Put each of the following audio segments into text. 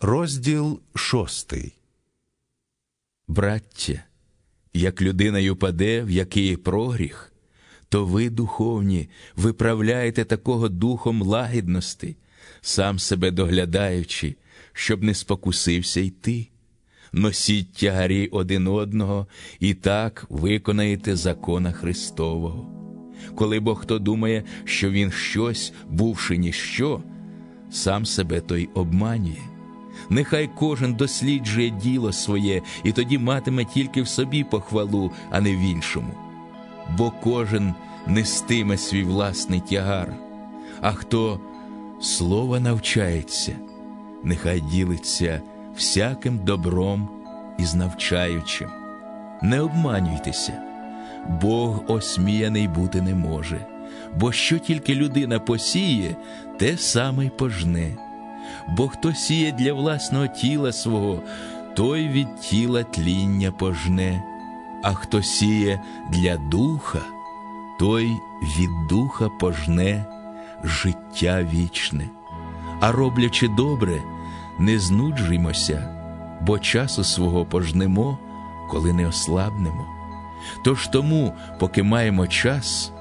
Розділ шостий. Браття, як людина й упаде, в який прогріх, то ви, духовні, виправляєте такого духом лагідності, сам себе доглядаючи, щоб не спокусився й ти. Носіть тягарі один одного і так виконаєте закона Христового. Коли бо хто думає, що він щось, бувши ніщо, сам себе той обманює. Нехай кожен досліджує діло своє і тоді матиме тільки в собі похвалу, а не в іншому. Бо кожен нестиме свій власний тягар, а хто слова навчається, нехай ділиться всяким добром із навчаючим. Не обманюйтеся, Бог осміяний бути не може, бо що тільки людина посіє, те саме й пожне. Бо хто сіє для власного тіла свого, той від тіла тління пожне, а хто сіє для духа, той від духа пожне життя вічне. А роблячи добре, не знуджуймося, бо часу свого пожнемо, коли не ослабнемо. Тож тому, поки маємо час,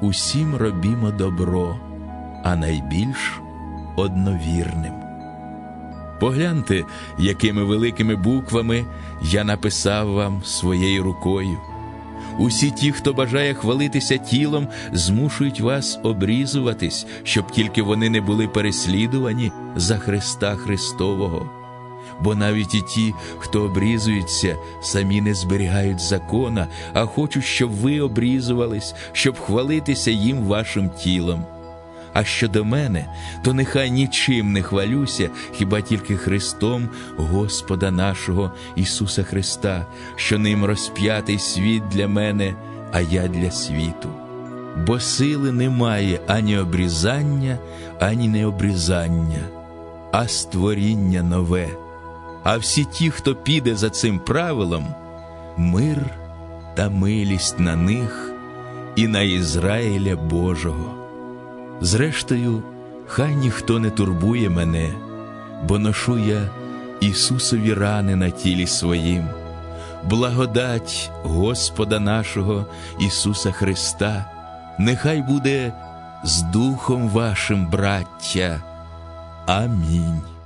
усім робімо добро, а найбільш одновірним. Погляньте, якими великими буквами я написав вам своєю рукою. Усі ті, хто бажає хвалитися тілом, змушують вас обрізуватись, щоб тільки вони не були переслідувані за Христа Христового. Бо навіть і ті, хто обрізується, самі не зберігають закона, а хочуть, щоб ви обрізувались, щоб хвалитися їм вашим тілом. А щодо мене, то нехай нічим не хвалюся, хіба тільки Христом Господа нашого Ісуса Христа, що ним розп'ятий світ для мене, а я для світу. Бо сили немає ані обрізання, ані необрізання, а створіння нове. А всі ті, хто піде за цим правилом, мир та милість на них і на Ізраїля Божого. Зрештою, хай ніхто не турбує мене, бо ношу я Ісусові рани на тілі своїм, благодать Господа нашого Ісуса Христа, нехай буде з Духом вашим, браття. Амінь.